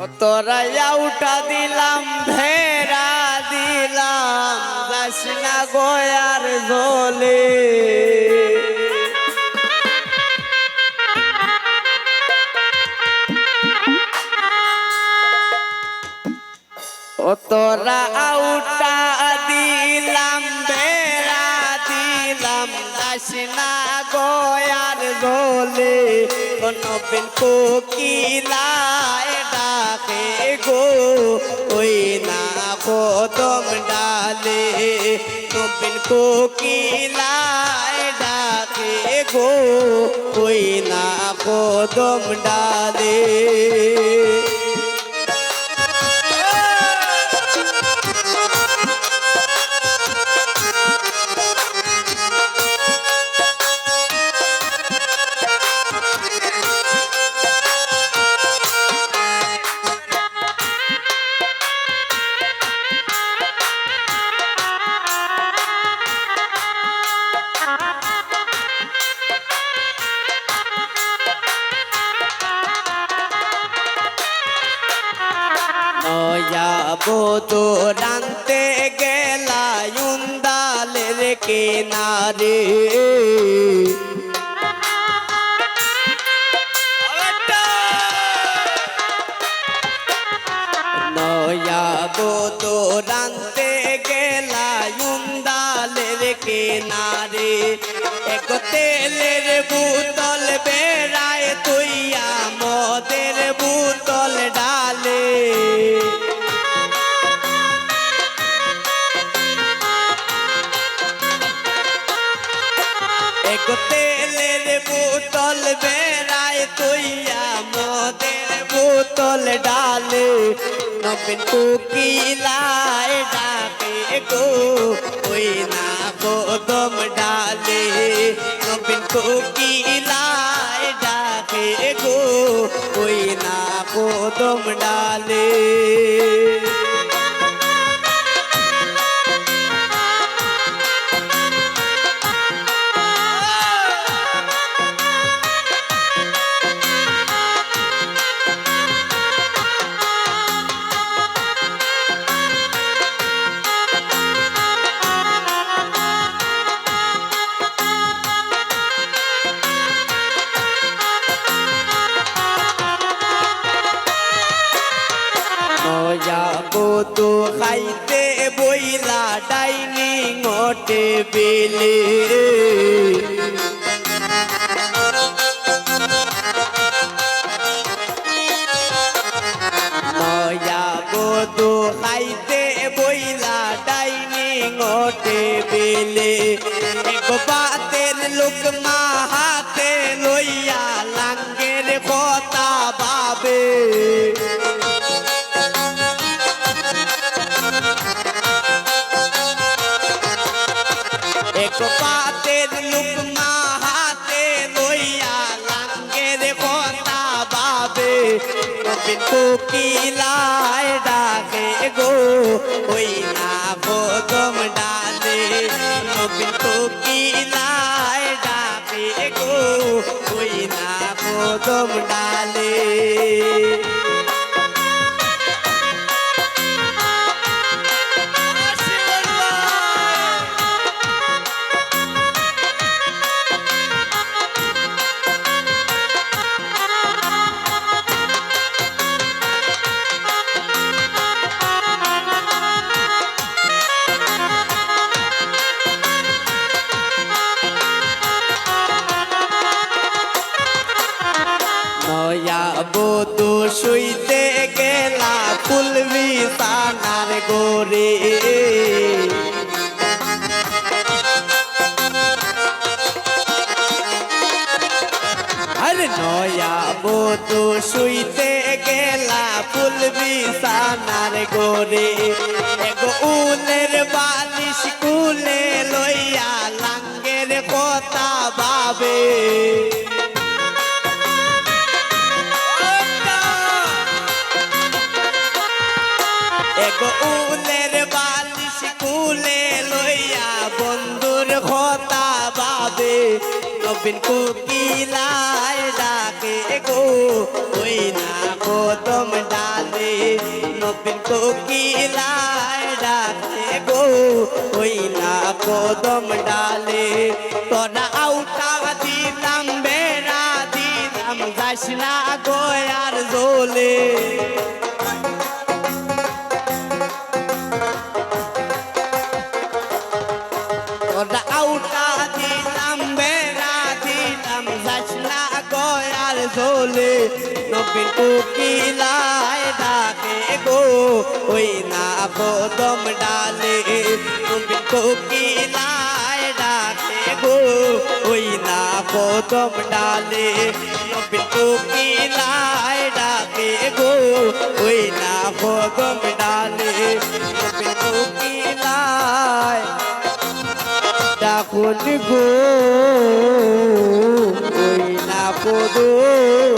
তোরাইয়া উঠা দিলাম ভেড়া দিলাম, যাস না গয়ার ও তোরা উঠা দিলাম ভেড়া দিলাম, যাস না গয়ার জলে। নবীন কোকিলায় কদম ডালে নবীন কোকিলায় ডাকে গো না কদম ডালে। বোধ রানতে গেলা উন্দালের কেনারে। নয়া বোধ রানতে গেলা উন্দালের কেনারে। এক তেলের বোতল বেড়ায় এক তেলের বোতল বেড়ায় তুইয়া মদের বোতল ডালে নবীন কোকিলায় ডাকে গো ওই না কদম ডালে নবীন কোকিলায় ডাকে গো ওই না কদম ডালে নয়া ওটে বেলে খাইতে বইলা ডাইনিং ওটে বেলে। বাতের লোক মা হাতে লইয়া পাতের লুকমা হাতে লইয়া লাঙ্গের কথা বাবে কোকিলায় ডাকে গো, ওই না কদম ডালে। নবীন নয়া বধু শুইতে গেলা ফুল বিছানার গোরে আরে নয়া বধু শুইতে গেলা ফুল বিছানার গোরে এগো উলের বালিশ কুলে লইয়া লাঙ্গের কথা ভাবে এক উলের বালিশ কুলে লইয়া বন্ধুর কথা বাবে নবীন কোকিলায় ডাকে গো, ওই না কদম ডালে। নবীন কোকিলায় ডাকে গো, ওই না কদম ডালে। তোরা আউটা দিলাম বেড়া দিলাম যাস না গয়ার জোলে। না গয়ার জোলে নবীন কোকিলায় ডাকে গো। ওই না কদম ডালে নবীন কোকিলায় ডাকে গো। ওই না কদম ডালে নবীন কোকিলায় ডাকে গো। ওই না কদম ডালে নবীন কোকিলায় ডাকুন গো। ওই না পদ ডালে